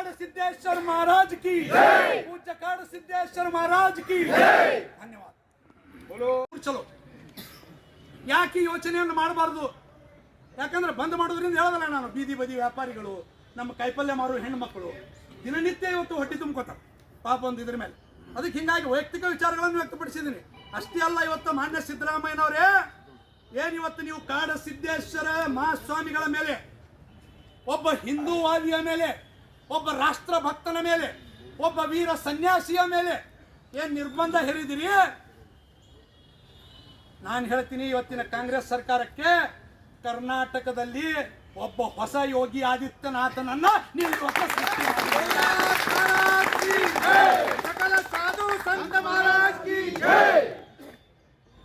ಕಾಡ ಸಿದ್ದೇಶ್ವರ ಮಹಾರಾಜ್ ಕಿ ಪೂಜ್ಯ ಕಾಡ ಸಿದ್ದೇಶ್ವರ ಮಹಾರಾಜ್ ಕಿ ಧನ್ಯವಾದ. ಚಲೋ. ಯಾಕೆ ಯೋಚನೆಯನ್ನು ಮಾಡಬಾರ್ದು? ಯಾಕಂದ್ರೆ ಬಂದ್ ಮಾಡೋದ್ರಿಂದ ಹೇಳೋದಲ್ಲ ನಾನು ಬೀದಿ ಬದಿ ವ್ಯಾಪಾರಿಗಳು ನಮ್ಮ ಕೈಪಲ್ಯ ಮಾರು ಹೆಣ್ಮಕ್ಳು ದಿನನಿತ್ಯ ಇವತ್ತು ಹೊಟ್ಟೆ ತುಂಬ್ಕೋತಾರ. ಪಾಪ ಒಂದು ಇದ್ರ ಮೇಲೆ. ಅದಕ್ಕೆ ಹಿಂಗಾಗಿ ವೈಯಕ್ತಿಕ ವಿಚಾರಗಳನ್ನು ವ್ಯಕ್ತಪಡಿಸಿದ್ದೀನಿ. ಅಷ್ಟೇ ಅಲ್ಲ ಇವತ್ತು ಮಾನ್ಯ ಸಿದ್ದರಾಮಯ್ಯನವರೇ ಏನ್ ಇವತ್ತು ನೀವು ಕಾಡ ಸಿದ್ದೇಶ್ವರ ಮಹಾಸ್ವಾಮಿಗಳ ಮೇಲೆ ಒಬ್ಬ ಹಿಂದೂವಾದಿಯ ಮೇಲೆ ಒಬ್ಬ ರಾಷ್ಟ್ರ ಭಕ್ತನ ಮೇಲೆ, ಒಬ್ಬ ವೀರ ಸನ್ಯಾಸಿಯ ಮೇಲೆ ಏನು ನಿರ್ಬಂಧ ಹೇರಿದಿರಿ? ನಾನು ಹೇಳ್ತೀನಿ ಇವತ್ತಿನ ಕಾಂಗ್ರೆಸ್ ಸರ್ಕಾರಕ್ಕೆ ಕರ್ನಾಟಕದಲ್ಲಿ ಒಬ್ಬ ಹೊಸ ಯೋಗಿ ಆದಿತ್ಯನಾಥನನ್ನ ನೀವು. ಸಕಲ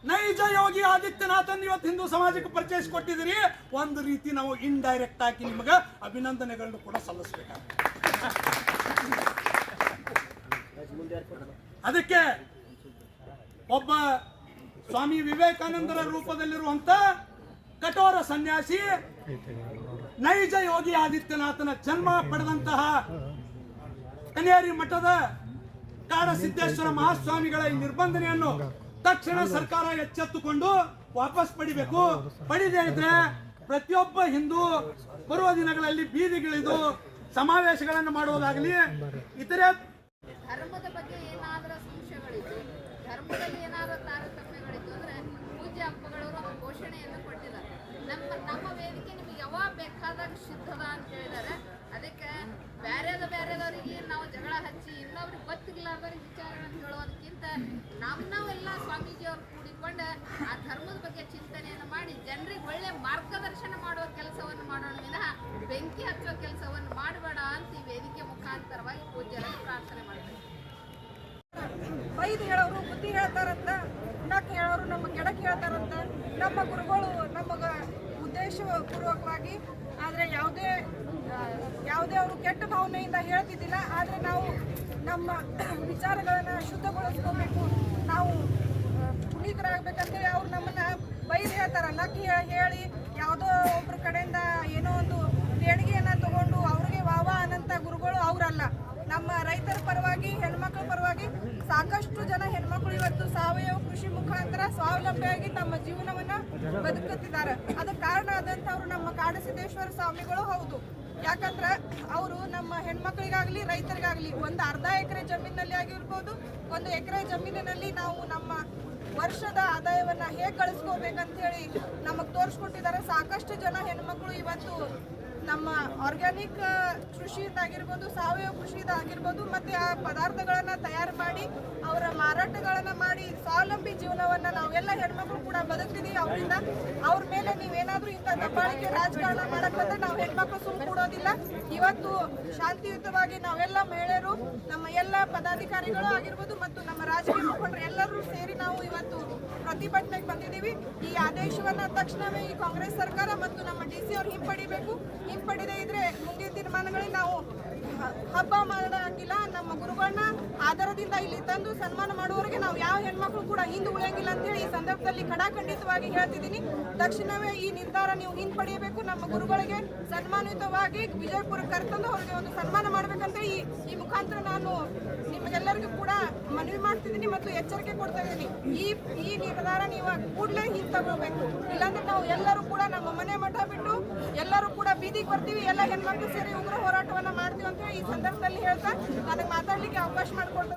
ನೈಜ ಯೋಗಿ ಆದಿತ್ಯನಾಥನ್ ಇವತ್ತು ಹಿಂದೂ ಸಮಾಜಕ್ಕೆ ಪರಿಚಯಿಸಿಕೊಟ್ಟಿದ್ದೀರಿ. ಒಂದು ರೀತಿ ನಾವು ಇಂಡೈರೆಕ್ಟ್ ಆಗಿ ನಿಮಗೆ ಅಭಿನಂದನೆಗಳನ್ನು ಕೂಡ ಸಲ್ಲಿಸಬೇಕಾಗುತ್ತೆ. ಅದಕ್ಕೆ ಒಬ್ಬ ಸ್ವಾಮಿ ವಿವೇಕಾನಂದರ ರೂಪದಲ್ಲಿರುವಂತ ಕಠೋರ ಸನ್ಯಾಸಿ, ನೈಜ ಯೋಗಿ ಆದಿತ್ಯನಾಥನ ಜನ್ಮ ಪಡೆದಂತಹ ಕನ್ಯಾರಿ ಮಠದ ಕಾಡಸಿದ್ದೇಶ್ವರ ಮಹಾಸ್ವಾಮಿಗಳ ಈ ನಿರ್ಬಂಧನೆಯನ್ನು ತಕ್ಷಣ ಸರ್ಕಾರ ಎಚ್ಚೆತ್ತುಕೊಂಡು ವಾಪಸ್ ಪಡಿಬೇಕು. ಪಡಿದೇ ಇದ್ರೆ ಪ್ರತಿಯೊಬ್ಬ ಹಿಂದೂ ಬರುವ ದಿನಗಳಲ್ಲಿ ಬೀದಿಗಿಳಿದು ಸಮಾವೇಶಗಳನ್ನು ಮಾಡುವುದಾಗಲಿ, ಇತರೆ ಧರ್ಮದ ಬಗ್ಗೆ ಏನಾದರೂ ಸಂಶಯಗಳಿತ್ತು? ಧರ್ಮದಲ್ಲಿ ಏನಾದರೂ ತಾರತಮ್ಯಗಳಿತ್ತು ಅಂದ್ರೆ ಪೂಜೆ ಒಂದು ಘೋಷಣೆಯನ್ನು ಕೊಟ್ಟಿದ್ದಾರೆ. ನಮ್ಮ ನಮ್ಮ ವೇದಿಕೆ ನಿಮಗೆ ಯಾವಾಗ ಬೇಕಾದಾಗ ಸಿದ್ಧದ ಅಂತ ಹೇಳಿದ್ದಾರೆ. ಅದಕ್ಕೆ ಬೇರೆದ ಬೇರೆದವರಿಗೆ ನಾವು ಜಗಳ ಹಚ್ಚಿ ಇನ್ನೊಬ್ರಿಗೆ ಗೊತ್ತಿರ್ಲಾರ್ದವ್ರಿಗೆ ವಿಚಾರಗಳನ್ನು ಹೇಳೋದಕ್ಕಿಂತ ನಮ್ಮ ನಾವೆಲ್ಲ ಸ್ವಾಮೀಜಿಯವರು ಕೂಡಿಕೊಂಡು ಆ ಧರ್ಮದ ಬಗ್ಗೆ ಚಿಂತನೆಯನ್ನು ಮಾಡಿ ಜನರಿಗೆ ಒಳ್ಳೆ ಮಾರ್ಗದರ್ಶನ ಮಾಡುವ ಕೆಲಸವನ್ನು ಮಾಡೋಣ ವಿನಃ ಬೆಂಕಿ ಹಚ್ಚುವ ಕೆಲಸವನ್ನು ಮಾಡಬೇಡ ಅಂತ ಈ ವೇದಿಕೆ ಮುಖಾಂತರವಾಗಿ ಬೈದು ಹೇಳೋರು, ಬುದ್ಧಿ ಹೇಳ್ತಾರಂತ ನಕ್ ಹೇಳೋರು, ನಮ್ಮ ಗೆಡಕ್ ಹೇಳ್ತಾರಂತ, ನಮ್ಮ ಗುರುಗಳು ನಮಗ ಉದ್ದೇಶಪೂರ್ವಕವಾಗಿ, ಆದರೆ ಯಾವುದೇ ಯಾವುದೇ ಅವರು ಕೆಟ್ಟ ಭಾವನೆಯಿಂದ ಹೇಳ್ತಿದ್ದಿಲ್ಲ, ಆದರೆ ನಾವು ನಮ್ಮ ವಿಚಾರಗಳನ್ನು ಶುದ್ಧಗೊಳಿಸ್ಕೋಬೇಕು. ನಾವು ಪುನೀತರಾಗಬೇಕಂತೇಳಿ ಅವ್ರು ನಮ್ಮನ್ನ ಬೈದು ಹೇಳ್ತಾರ. ನಕ್ಕಿ ಹೇಳಿ, ಯಾವುದೋ ಒಬ್ರ ಕಡೆಯಿಂದ ಏನೋ ಒಂದು ದೇಣಿಗೆಯನ್ನ ತಗೊಂಡು ಅವ್ರಿಗೆ ವಾವ ಅನ್ನಂತ ಗುರುಗಳು ಅವರಲ್ಲ. ನಮ್ಮ ರೈತರ ಪರವಾಗಿ, ಹೆಣ್ಮಕ್ಳ ಪರವಾಗಿ ಸಾಕಷ್ಟು ಜನ ಹೆಣ್ಮಕ್ಳು ಇವತ್ತು ಸಾವಯವ ಕೃಷಿ ಮುಖಾಂತರ ಸ್ವಾವಲಂಬಿಯಾಗಿ ತಮ್ಮ ಜೀವನವನ್ನ ಬದುಕುತ್ತಿದ್ದಾರೆ. ಅದಕ್ಕೆ ಕಾರಣ ಆದಂಥವ್ರು ನಮ್ಮ ಕಾಡಸಿದ್ದೇಶ್ವರ ಸ್ವಾಮಿಗಳು ಹೌದು. ಯಾಕಂದ್ರೆ ಅವರು ನಮ್ಮ ಹೆಣ್ಮಕ್ಳಿಗಾಗ್ಲಿ, ರೈತರಿಗಾಗ್ಲಿ ಒಂದು ಅರ್ಧ ಎಕರೆ ಜಮೀನಲ್ಲಿ ಆಗಿರ್ಬೋದು, ಒಂದು ಎಕರೆ ಜಮೀನಿನಲ್ಲಿ ನಾವು ನಮ್ಮ ವರ್ಷದ ಆದಾಯವನ್ನ ಹೇಗೆ ಗಳಿಸ್ಕೋಬೇಕಂತ ಹೇಳಿ ನಮಗೆ ತೋರಿಸ್ಕೊಟ್ಟಿದ್ದಾರೆ. ಸಾಕಷ್ಟು ಜನ ಹೆಣ್ಮಕ್ಳು ಇವತ್ತು ನಮ್ಮ ಆರ್ಗ್ಯಾನಿಕ್ ಕೃಷಿದಾಗಿರ್ಬೋದು ಸಾವಯವ ಕೃಷಿದಾಗಿರ್ಬೋದು ಮತ್ತೆ ಆ ಪದಾರ್ಥಗಳನ್ನ ತಯಾರು ಮಾಡಿ, ಅವರ ಮಾರಾಟಗಳನ್ನ ಮಾಡಿ, ಸ್ವಾವಲಂಬಿ ಜೀವನವನ್ನ ನಾವೆಲ್ಲ ಹೆಣ್ಮಕ್ಳು ಕೂಡ ಬದುಕ್ತಿದೀವಿ. ಅವರಿಂದ ಇಂಥ ದಬ್ಬಾಳಿಕೆ ರಾಜಕಾರಣ ಮಾಡಕ್ಕಂದ್ರೆ ನಾವು ಹೆಣ್ಮಕ್ಳು ಸುಮ್ ಕೊಡೋದಿಲ್ಲ. ಇವತ್ತು ಶಾಂತಿಯುತವಾಗಿ ನಾವೆಲ್ಲ ಮಹಿಳೆಯರು, ನಮ್ಮ ಎಲ್ಲ ಪದಾಧಿಕಾರಿಗಳು ಆಗಿರ್ಬೋದು ಮತ್ತು ನಮ್ಮ ರಾಜಕೀಯ ಮುಖಂಡರು ಎಲ್ಲರೂ ಸೇರಿ ನಾವು ಇವತ್ತು ಪ್ರತಿಭಟನೆಗೆ ಬಂದಿದ್ದೀವಿ. ಈ ಆದೇಶವನ್ನ ತಕ್ಷಣವೇ ಈ ಕಾಂಗ್ರೆಸ್ ಸರ್ಕಾರ ಮತ್ತು ನಮ್ಮ ಡಿ ಸಿ ಅವರು ಹಿಂಪಡಿಬೇಕು. ಹಿಂಪಡಿದೇ ಇದ್ರೆ ಮುಂದಿನ ತೀರ್ಮಾನಗಳಿಗೆ ನಾವು ಹಬ್ಬ ಮಾಡಂಗಿಲ್ಲ ನಮ್ಮ ಗುರುಗಳನ್ನ ಆಧಾರದಿಂದ ಇಲ್ಲಿ ತಂದು ಸನ್ಮಾನ ಮಾಡುವವರೆಗೆ ನಾವು ಯಾವ ಹೆಣ್ಮಕ್ಳು ಕೂಡ ಹಿಂದೆ ಉಳಿಯಂಗಿಲ್ಲ ಅಂತ ಹೇಳಿ ಈ ಸಂದರ್ಭದಲ್ಲಿ ಕಡಾಖಂಡಿತವಾಗಿ ಹೇಳ್ತಿದ್ದೀನಿ. ತಕ್ಷಣವೇ ಈ ನಿರ್ಧಾರ ನೀವು ಹಿಂಪಡೆಯಬೇಕು. ನಮ್ಮ ಗುರುಗಳಿಗೆ ಸನ್ಮಾನಿತವಾಗಿ ವಿಜಯಪುರ ಕರೆತಂದು ಅವರಿಗೆ ಒಂದು ಸನ್ಮಾನ ಮಾಡಬೇಕಂತ ಈ ಈ ಮುಖಾಂತರ ನಾನು ನಿಮಗೆಲ್ಲರಿಗೂ ಕೂಡ ಮನವಿ ಮಾಡ್ತಿದ್ದೀನಿ ಮತ್ತು ಎಚ್ಚರಿಕೆ ಕೊಡ್ತಾ ಇದ್ದೀನಿ. ಈ ಈ ನಿರ್ಧಾರ ನೀವು ಕೂಡಲೇ ಹಿಂತಗೋಬೇಕು ಇಲ್ಲಾಂದ್ರೆ ನಾವು ಎಲ್ಲರೂ ಕೂಡ ನಮ್ಮ ಮನೆ ಮಠ ಬಿಟ್ಟು ಎಲ್ಲರೂ ಕೂಡ ಬೀದಿಗೆ ಬರ್ತೀವಿ, ಎಲ್ಲ ಹೆಣ್ಮಕ್ಳು ಸೇರಿ ಉಗ್ರ ಹೋರಾಟವನ್ನ ಮಾಡ್ತೀವಿ ಅಂತ ಈ ಸಂದರ್ಭದಲ್ಲಿ ಹೇಳ್ತಾ ನನಗೆ ಮಾತಾಡ್ಲಿಕ್ಕೆ ಅವಕಾಶ ಮಾಡಿಕೊಡ್ತಾರೆ